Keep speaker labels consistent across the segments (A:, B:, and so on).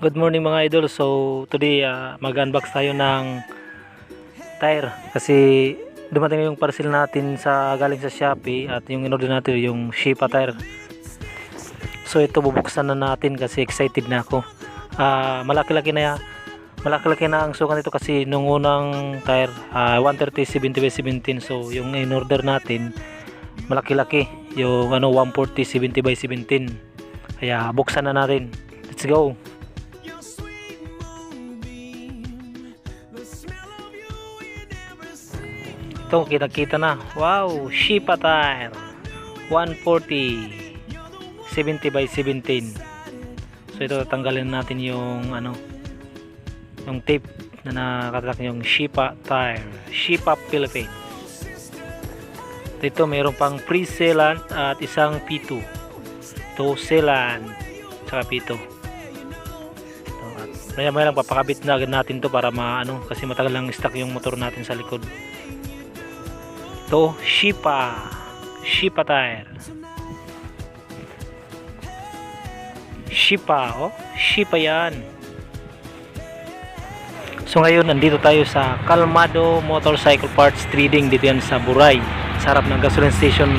A: Good morning mga idol. So today uh, mag-unbox tayo ng tire kasi dumating yung parcel natin sa galing sa Shopee at yung in-order natin yung Shipa tire. So ito bubuksan na natin kasi excited na ako. Ah, malaki-laki na malaki-laki na ang sukat nito kasi nung unang tire ah, 130 70 by 17 so yung in-order natin malaki-laki yung ano 140 70 by 17 kaya buksan na natin let's go ito kita-kita na. Wow Shipa tire. 140 70 by 17 so ito tanggalin natin yung ano yung tape na nakatak yung Shipa tire. Shipa Philippines. Dito mayroon pang pre-sealant at isang P2 ito sealant tsaka P2 ito, at maya maya lang papakabit na agad natin to para maano kasi matagal lang stock yung motor natin sa likod ito Shipa Shipa tire. Shipa oh Shipa yan. So ngayon nandito tayo sa Calmado Motorcycle Parts Trading dito yan sa Buray sa harap ng gasoline station.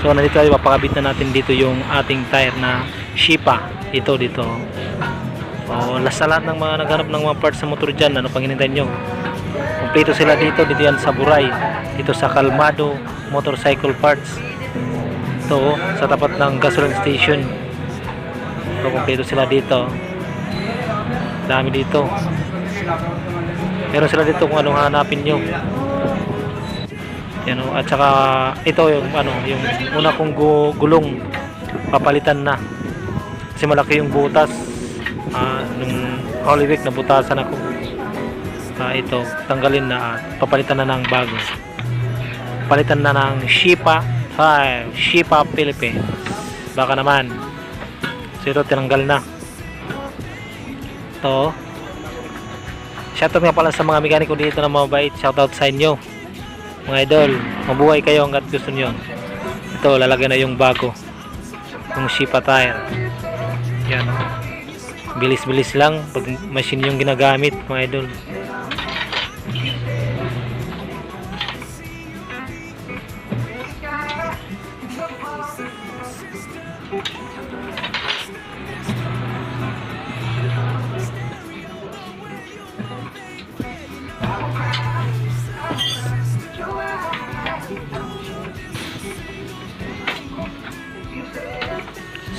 A: So nandito tayo papakabit na natin dito yung ating tire na Shipa. Ito dito. So sa lahat ng mga naghanap ng mga parts sa motor dyan ano pang hinintay nyo. Kompleto sila dito dito yan sa Buray dito sa Calmado Motorcycle Parts. Ito oh, sa tapat ng gasoline station. So kompleto sila dito. Dami dito. Meron sila dito kung anong hanapin nyo. Yan o, at saka ito yung ano yung una kong gu- gulong. Papalitan na. Kasi malaki yung butas. Ah, nung Holy Week nabutasan ako. Ah, ito tanggalin na at papalitan na ng bago palitan na ng Shipa 5 Shipa Philippines baka naman so ito tinanggal na ito Shoutout nga pala sa mga mekaniko dito na mabait. Shoutout sa inyo. Mga idol, mabuhay kayo hanggat gusto nyo. Ito, lalagyan na yung bago. Yung Shipa tire. Yan. Bilis-bilis lang pag machine yung ginagamit, mga idol.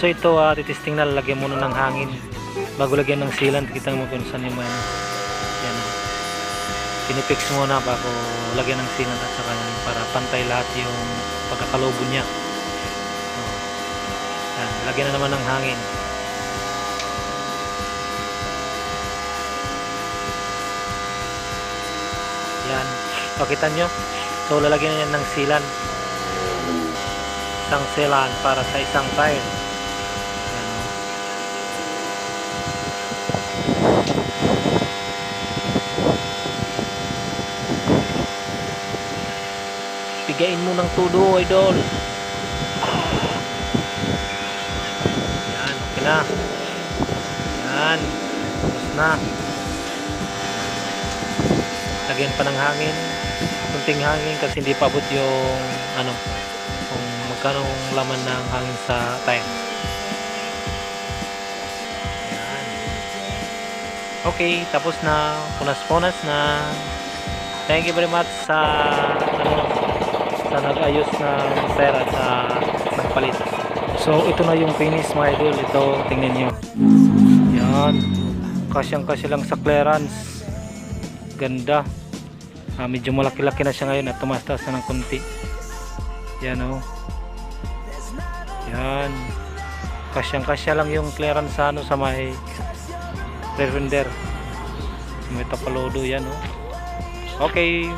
A: So ito, uh, titesting na lalagyan muna ng hangin. Bago lagyan ng sealant, kita mo kung saan yung may yan. Pinipix muna bago lagyan ng sealant at saka yan, para pantay lahat yung pagkakalobo niya. Oh. Yan, lagyan na naman ng hangin. Yan. Pakita nyo. So lalagyan na ng sealant. Isang sealant para sa isang tire. Pigain mo ng tudo, idol. Yan, okay na. Yan. Tapos na. Lagyan pa ng hangin. Kunting hangin kasi hindi pa abot yung ano, kung magkano laman ng hangin sa tire. Yan. Okay, tapos na. Punas-punas na. Thank you very much sa ano, sa nag-ayos ng tire at sa nagpalit. So, ito na yung finish mga idol. Ito, tingnan nyo. Yan. Kasyang-kasya lang sa clearance. Ganda. Ah, medyo malaki-laki na siya ngayon at tumastas na ng konti. Yan o. Yan. Kasyang-kasya lang yung clearance sa ano sa may rear fender. May tapalodo yan o. Okay.